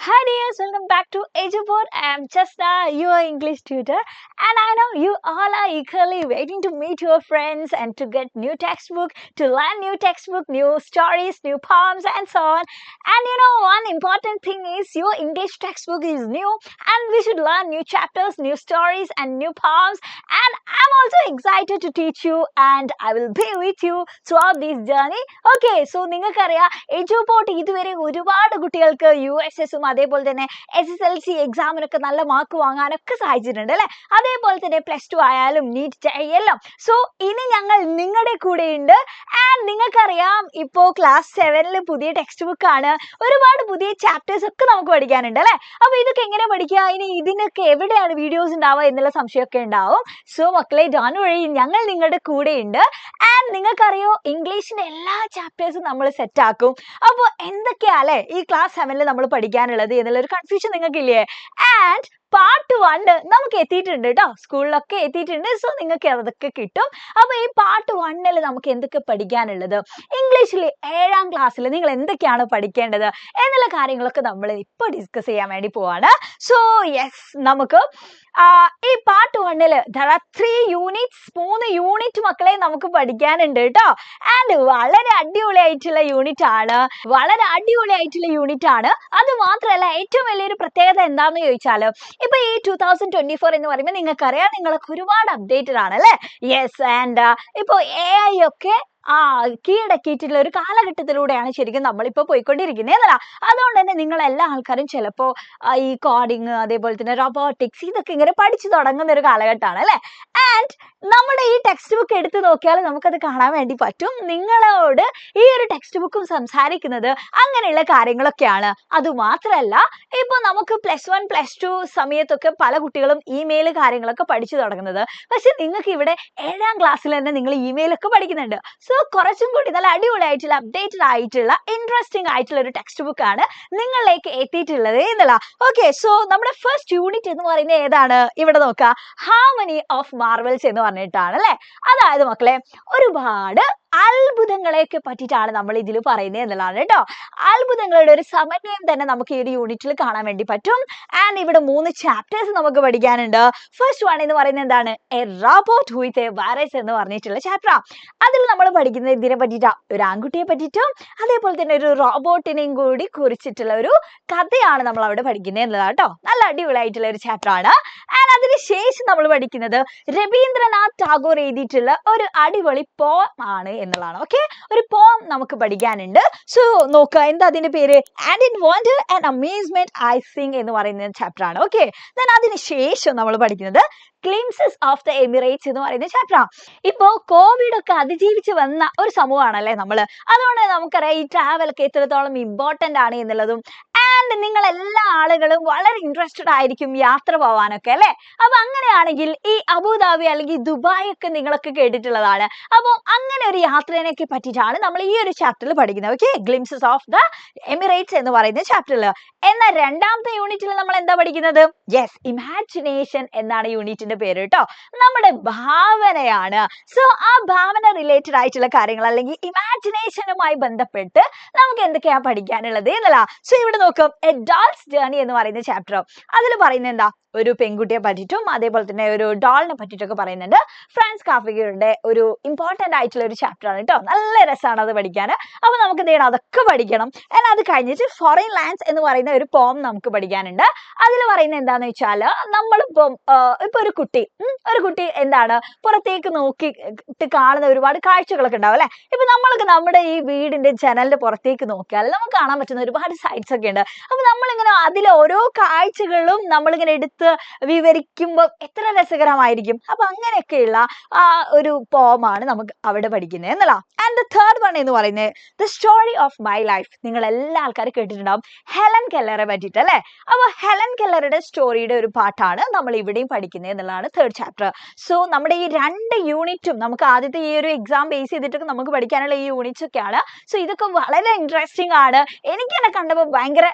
Hi dears, welcome back to Eduport. I am Chesna, your English tutor, and I know you all are eagerly waiting to meet your friends and to get new textbook, to learn new textbook, new stories, new poems, and so on. And you know, one important thing is your English textbook is new, and we should learn new chapters, new stories, and new poems. And I'm also excited to teach you, and I will be with you throughout this journey. Okay, so നിങ്ങൾക്കറിയാം എജുപോട്ട് ഇതുവരെ ഒരുപാട് കുട്ടികൾക്ക് U S എസും അതേപോലെ തന്നെ S S L C എക്സാമിനൊക്കെ നല്ല mark വാങ്ങാനൊക്കെ സഹായിച്ചിട്ടുണ്ട് അല്ലേ? അതേപോലെ തന്നെ പ്ലസ് ടു ആയാലും നീറ്റ് എല്ലാം. സോ ഇനി ഞങ്ങൾ നിങ്ങളുടെ കൂടെ ഉണ്ട് ആൻഡ് നിങ്ങൾക്കറിയാം ഇപ്പോൾ ക്ലാസ് സെവനിൽ പുതിയ ടെക്സ്റ്റ് ബുക്ക് ആണ്. ഒരുപാട് പുതിയ ചാപ്റ്റേഴ്സ് ഒക്കെ നമുക്ക് പഠിക്കാനുണ്ട് അല്ലേ? അപ്പോൾ ഇതൊക്കെ എങ്ങനെ പഠിക്കുക? ഇനി ഇതിനൊക്കെ എവിടെയാണ് വീഡിയോസ് ഉണ്ടാവുക എന്നുള്ള സംശയമൊക്കെ ഉണ്ടാവും. സോ മക്കളെ ജാൻ വഴി ഞങ്ങൾ നിങ്ങളുടെ കൂടെ ഉണ്ട് ആൻഡ് നിങ്ങൾക്കറിയോ ഇംഗ്ലീഷിന്റെ എല്ലാ ചാപ്റ്റേഴ്സും നമ്മൾ സെറ്റ് ആക്കും. അപ്പോൾ എന്തൊക്കെയാ അല്ലേ? ഈ ക്ലാസ് സെവനിൽ നമ്മൾ പഠിക്കാനുള്ളത്? എന്നുള്ള ഒരു കൺഫ്യൂഷൻ നിങ്ങൾക്കില്ലേ? ആൻഡ് പാർട്ട് വണ്ണ് നമുക്ക് എത്തിയിട്ടുണ്ട് കേട്ടോ സ്കൂളിലൊക്കെ എത്തിയിട്ടുണ്ട്. സോ നിങ്ങൾക്ക് അതൊക്കെ കിട്ടും. അപ്പൊ ഈ പാർട്ട് വണ്ണിൽ നമുക്ക് എന്തൊക്കെ പഠിക്കാനുള്ളത്? ഇംഗ്ലീഷിൽ ഏഴാം ക്ലാസ്സിൽ നിങ്ങൾ എന്തൊക്കെയാണ് പഠിക്കേണ്ടത്? എന്നുള്ള കാര്യങ്ങളൊക്കെ നമ്മൾ ഇപ്പോൾ ഡിസ്കസ് ചെയ്യാൻ വേണ്ടി പോവാണ്. സോ യെസ് നമുക്ക് ഈ പാർട്ട് വണ്ണിൽ ത്രീ യൂണിറ്റ്സ് മൂന്ന് യൂണിറ്റ് മക്കളെ നമുക്ക് പഠിക്കാനുണ്ട് കേട്ടോ ആൻഡ് വളരെ അടിപൊളിയായിട്ടുള്ള യൂണിറ്റ് ആണ്. വളരെ അടിപൊളിയായിട്ടുള്ള യൂണിറ്റ് ആണ്. അത് മാത്രമല്ല ഏറ്റവും വലിയൊരു പ്രത്യേകത എന്താണെന്ന് ചോദിച്ചാൽ ഇപ്പൊ ഈ ടൂ തൗസൻഡ് ട്വന്റി ഫോർ എന്ന് പറയുമ്പോൾ നിങ്ങൾക്കറിയാം നിങ്ങളൊക്കെ ഒരുപാട് അപ്ഡേറ്റഡ് ആണ് അല്ലേ? യെസ് ആൻഡ് ഇപ്പോൾ എ ഐ ഒക്കെ ആ കീഴടക്കിയിട്ടുള്ള ഒരു കാലഘട്ടത്തിലൂടെയാണ് ശരിക്കും നമ്മളിപ്പോൾ പോയിക്കൊണ്ടിരിക്കുന്നത് എന്നല്ല അതുകൊണ്ട് തന്നെ നിങ്ങൾ എല്ലാ ആൾക്കാരും ചിലപ്പോൾ ഈ കോഡിങ് അതേപോലെ തന്നെ റോബോട്ടിക്സ് ഇതൊക്കെ ഇങ്ങനെ പഠിച്ചു തുടങ്ങുന്ന ഒരു കാലഘട്ടമാണ് അല്ലേ? ആൻഡ് നമ്മുടെ ഈ ടെക്സ്റ്റ് ബുക്ക് എടുത്ത് നോക്കിയാൽ നമുക്കത് കാണാൻ വേണ്ടി പറ്റും. നിങ്ങളോട് ഈ ഒരു ടെക്സ്റ്റ് ബുക്കും സംസാരിക്കുന്നത് അങ്ങനെയുള്ള കാര്യങ്ങളൊക്കെയാണ്. അതുമാത്രമല്ല ഇപ്പോൾ നമുക്ക് പ്ലസ് വൺ പ്ലസ് ടു സമയത്തൊക്കെ പല കുട്ടികളും ഇമെയിൽ കാര്യങ്ങളൊക്കെ പഠിച്ചു തുടങ്ങുന്നത്. പക്ഷെ നിങ്ങൾക്ക് ഇവിടെ ഏഴാം ക്ലാസ്സിൽ തന്നെ നിങ്ങൾ ഇമെയിൽ ഒക്കെ പഠിക്കുന്നുണ്ട്. സോ കുറച്ചും കൂടി നല്ല അടിപൊളിയായിട്ടുള്ള അപ്ഡേറ്റഡ് ആയിട്ടുള്ള ഇൻട്രസ്റ്റിംഗ് ആയിട്ടുള്ള ഒരു ടെക്സ്റ്റ് ബുക്ക് ആണ് നിങ്ങളിലേക്ക് എത്തിയിട്ടുള്ളത് എന്നുള്ള ഓക്കെ സോ നമ്മുടെ ഫസ്റ്റ് യൂണിറ്റ് എന്ന് പറയുന്നത് ഏതാണ്? ഇവിടെ നോക്കുക ഹാർമണി ഓഫ് മാർവൽസ് എന്ന് പറഞ്ഞിട്ടാണ് അല്ലെ? അതായത് മക്കളെ ഒരുപാട് അത്ഭുതങ്ങളെയൊക്കെ പറ്റിയിട്ടാണ് നമ്മൾ ഇതിൽ പറയുന്നത് എന്നുള്ളതാണ് കേട്ടോ. അത്ഭുതങ്ങളുടെ ഒരു സമന്വയം തന്നെ നമുക്ക് ഈ ഒരു യൂണിറ്റിൽ കാണാൻ വേണ്ടി പറ്റും. ആൻഡ് ഇവിടെ മൂന്ന് ചാപ്റ്റേഴ്സ് നമുക്ക് പഠിക്കാനുണ്ട്. ഫസ്റ്റ് വൺ എന്ന് പറയുന്നത് എന്താണ്? എ റോബോട്ട് ഹുയിത്ത് വൈറസ് എന്ന് പറഞ്ഞിട്ടുള്ള ചാപ്റ്റർ അതിൽ നമ്മൾ പഠിക്കുന്നത് ഇതിനെ പറ്റിയിട്ടാ ഒരു ആൺകുട്ടിയെ പറ്റിയിട്ടും അതേപോലെ തന്നെ ഒരു റോബോട്ടിനെയും കൂടി കുറിച്ചിട്ടുള്ള ഒരു കഥയാണ് നമ്മൾ അവിടെ പഠിക്കുന്നത് എന്നതാണ് കേട്ടോ നല്ല അടിപൊളിയായിട്ടുള്ള ഒരു ചാപ്റ്റർ ആണ് ആൻഡ് അതിനുശേഷം നമ്മൾ പഠിക്കുന്നത് രവീന്ദ്രനാഥ് ടാഗോർ എഴുതിയിട്ടുള്ള ഒരു അടിപൊളി പോം ആണ് എന്നുള്ളതാണ്. ഓക്കെ ഒരു പോം നമുക്ക് പഠിക്കാനുണ്ട്. സോ നോക്കുക. എന്താ അതിന്റെ പേര്? And in wonder and amazement I sing എന്ന് പറയുന്ന ചാപ്റ്റർ ആണ് ഓക്കെ ദെൻ അതിനുശേഷം നമ്മൾ പഠിക്കുന്നത് ഗ്ലിംസസ് ഓഫ് ദ എമിറേറ്റ്സ് എന്ന് പറയുന്ന ചാപ്റ്റർ ഇപ്പോ കോവിഡ് ഒക്കെ അതിജീവിച്ച് വന്ന ഒരു സമൂഹമാണല്ലേ നമ്മൾ അതുകൊണ്ട് നമുക്കറിയാം ഈ ട്രാവൽ ഒക്കെ എത്രത്തോളം ഇമ്പോർട്ടന്റ് ആണ് എന്നുള്ളതും ആൻഡ് നിങ്ങൾ എല്ലാ ആളുകളും വളരെ ഇൻട്രസ്റ്റഡ് ആയിരിക്കും യാത്ര പോവാനൊക്കെ അല്ലേ? അപ്പൊ അങ്ങനെയാണെങ്കിൽ ഈ അബുദാബി അല്ലെങ്കിൽ ദുബായ് ഒക്കെ നിങ്ങളൊക്കെ കേട്ടിട്ടുള്ളതാണ്. അപ്പോൾ അങ്ങനെ ഒരു യാത്രേനെയൊക്കെ പറ്റിയിട്ടാണ് നമ്മൾ ഈ ഒരു ചാപ്റ്ററിൽ പഠിക്കുന്നത്. Okay glimpses of the Emirates എന്ന് പറയുന്ന ചാപ്റ്ററിൽ എന്ന രണ്ടാമത്തെ യൂണിറ്റിൽ നമ്മൾ എന്താ പഠിക്കുന്നത്? യെസ് ഇമാജിനേഷൻ എന്നാണ് യൂണിറ്റിന്റെ പേര് കേട്ടോ. നമ്മുടെ ഭാവനയാണ്. സോ ആ ഭാവന റിലേറ്റഡ് ആയിട്ടുള്ള കാര്യങ്ങൾ അല്ലെങ്കിൽ ഇമാജിനേഷനുമായി ബന്ധപ്പെട്ട് നമുക്ക് എന്തൊക്കെയാ പഠിക്കാനുള്ളത് എന്നല്ല സോ ഇവിടെ നോക്കും. എ journey എന്ന് പറയുന്ന ചാപ്റ്റർ അതിൽ പറയുന്നത് എന്താ? ഒരു പെൺകുട്ടിയെ പറ്റിയിട്ടും അതേപോലെ തന്നെ ഒരു ഡോളിനെ പറ്റിയിട്ടൊക്കെ പറയുന്നുണ്ട്. ഫ്രാൻസ് കാഫിഗയുടെ ഒരു ഇമ്പോർട്ടന്റ് ആയിട്ടുള്ള ഒരു ചാപ്റ്റർ ആണ് കേട്ടോ നല്ല രസമാണ് അത് പഠിക്കാൻ അപ്പൊ നമുക്ക് എന്ത് അതൊക്കെ പഠിക്കണം. എന്നാൽ അത് കഴിഞ്ഞിട്ട് ഫോറിൻ ലാൻഡ്സ് എന്ന് പറയുന്ന ഒരു പോം നമുക്ക് പഠിക്കാനുണ്ട്. അതിൽ പറയുന്നത് എന്താന്ന് വെച്ചാൽ നമ്മളിപ്പം ഇപ്പൊ ഒരു കുട്ടി ഒരു കുട്ടി എന്താണ്? പുറത്തേക്ക് നോക്കി കാണുന്ന ഒരുപാട് കാഴ്ചകളൊക്കെ ഉണ്ടാവും അല്ലെ? ഇപ്പൊ നമ്മളൊക്കെ നമ്മുടെ ഈ വീടിന്റെ ജനലിന്റെ പുറത്തേക്ക് നോക്കിയാൽ നമുക്ക് കാണാൻ പറ്റുന്ന ഒരുപാട് സൈറ്റ്സ് ഒക്കെ ഉണ്ട്. അപ്പൊ നമ്മളിങ്ങനെ അതിലെ ഓരോ കാഴ്ചകളും നമ്മളിങ്ങനെ എടുത്ത് വിവരിക്കുമ്പോൾ എത്ര രസകരമായിരിക്കും? അപ്പൊ അങ്ങനെയൊക്കെയുള്ള ആ ഒരു പോമാണ് നമുക്ക് അവിടെ പഠിക്കുന്നത് എന്നല്ല ആൻഡ് ദ തേർഡ് വൺ എന്ന് പറയുന്നത് the story of my life നിങ്ങൾ എല്ലാ ആൾക്കാരും കേട്ടിട്ടുണ്ടാവും. ഹെലൻ കെല്ലറെ പറ്റിയിട്ട് അല്ലെ അപ്പൊ ഹെലൻ കെല്ലറുടെ സ്റ്റോറിയുടെ ഒരു പാട്ടാണ് നമ്മൾ ഇവിടെയും പഠിക്കുന്നത് എന്നുള്ളതാണ് തേർഡ് ചാപ്റ്റർ സോ നമ്മുടെ ഈ രണ്ട് യൂണിറ്റും നമുക്ക് ആദ്യത്തെ ഈ ഒരു എക്സാം ബേസ് ചെയ്തിട്ടൊക്കെ നമുക്ക് പഠിക്കാനുള്ള ഈ യൂണിറ്റ്സ് ഒക്കെയാണ്. സോ ഇതൊക്കെ വളരെ ഇൻട്രസ്റ്റിംഗ് ആണ്. എനിക്ക് എന്നെ കണ്ടപ്പോൾ ഭയങ്കര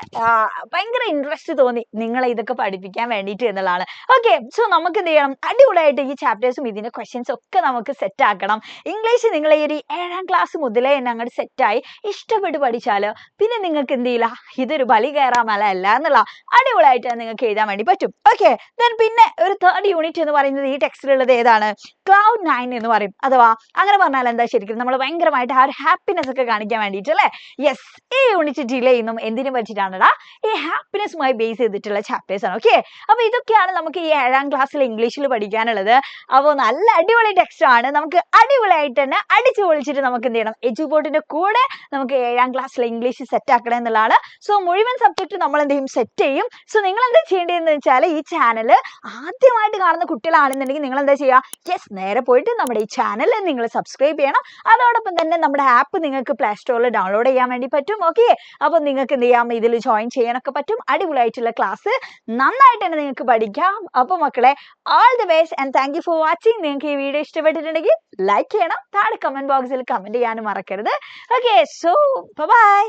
ഭയങ്കര ഇൻട്രസ്റ്റ് തോന്നി നിങ്ങളെ ഇതൊക്കെ പഠിപ്പിക്കാൻ വേണ്ടിയിട്ട് എന്നുള്ളതാണ് ഓക്കെ സോ നമുക്ക് എന്ത് ചെയ്യണം അടിപൊളിയായിട്ട് ഈ ചാപ്റ്റേഴ്സും ഇതിന്റെ ക്വസ്റ്റ്യൻസ് ഒക്കെ നമുക്ക് സെറ്റ് ആക്കണം. ഇംഗ്ലീഷ് നിങ്ങൾ ഈ ഒരു ഏഴാം ക്ലാസ് മുതലേ തന്നെ അങ്ങോട്ട് സെറ്റായി ഇഷ്ടപ്പെട്ട് പഠിച്ചാലോ പിന്നെ നിങ്ങൾക്ക് എന്ത് ചെയ്യില്ല? ഇതൊരു ബലി കയറാൻ മല അല്ല എന്നുള്ള അടിപൊളിയായിട്ട് നിങ്ങൾക്ക് എഴുതാൻ വേണ്ടി പറ്റും. ഓക്കെ ദെൻ പിന്നെ ഒരു തേർഡ് യൂണിറ്റ് എന്ന് പറയുന്നത് ഈ ടെക്സ്റ്റിലുള്ളത് ഏതാണ്? ക്ലൗഡ് നയൻ എന്ന് പറയും. അഥവാ അങ്ങനെ പറഞ്ഞാൽ എന്താ ശരിക്കും? നമ്മൾ ഭയങ്കരമായിട്ട് ആ ഒരു ഹാപ്പിനെസ് ഒക്കെ കാണിക്കാൻ വേണ്ടിയിട്ട് അല്ലേ? യെസ് ഈ യൂണിറ്റ് ഡിലേ ചെയ്യുന്നു എന്തിനു പറ്റിയിട്ടാണടാ ഈ ഹാപ്പിനെസ്സുമായി ബേസ് ചെയ്തിട്ടുള്ള ചാപ്റ്റേഴ്സ് ആണ്. ഓക്കെ അപ്പൊ ഇതൊക്കെയാണ് നമുക്ക് ഈ ഏഴാം ക്ലാസ്സിൽ ഇംഗ്ലീഷിൽ പഠിക്കാനുള്ളത്. അപ്പോൾ നല്ല അടിപൊളി ടെക്സ്റ്റ് ആണ്. നമുക്ക് അടിപൊളിയായിട്ട് തന്നെ അടിച്ചു പൊളിച്ചിട്ട് നമുക്ക് എന്ത് ചെയ്യണം? എജുബോർഡിന്റെ കൂടെ നമുക്ക് ഏഴാം ക്ലാസ്സിൽ ഇംഗ്ലീഷ് സെറ്റ് ആക്കണം എന്നുള്ളതാണ്. സോ മുഴുവൻ സബ്ജക്റ്റ് നമ്മൾ എന്ത് ചെയ്യും? സെറ്റ് ചെയ്യും. സോ നിങ്ങൾ എന്താ ചെയ്യേണ്ടതെന്ന് വെച്ചാൽ ഈ ചാനൽ ആദ്യമായിട്ട് കാണുന്ന കുട്ടികളാണെന്നുണ്ടെങ്കിൽ നിങ്ങൾ എന്താ ചെയ്യുക? യെസ് നേരെ പോയിട്ട് നമ്മുടെ ഈ ചാനൽ നിങ്ങൾ സബ്സ്ക്രൈബ് ചെയ്യണം. അതോടൊപ്പം തന്നെ നമ്മുടെ ആപ്പ് നിങ്ങൾക്ക് പ്ലേ സ്റ്റോറിൽ ഡൗൺലോഡ് ചെയ്യാൻ വേണ്ടി പറ്റും. ഓക്കെ അപ്പോൾ നിങ്ങൾക്ക് എന്ത് ചെയ്യാം? ഇതിൽ ജോയിൻ ചെയ്യാനൊക്കെ പറ്റും. അടിപൊളിയായിട്ടുള്ള ക്ലാസ് നന്നായിട്ട് തന്നെ നിങ്ങൾക്ക് പഠിക്കാം. അപ്പോൾ മക്കളെ all the best and thank you for watching നിങ്ങൾക്ക് ഈ വീഡിയോ ഇഷ്ടപ്പെട്ടിട്ടുണ്ടെങ്കിൽ ലൈക്ക് ചെയ്യണം. താഴെ കമന്റ് ബോക്സിൽ കമന്റ് ചെയ്യാനും മറക്കരുത്. Okay so by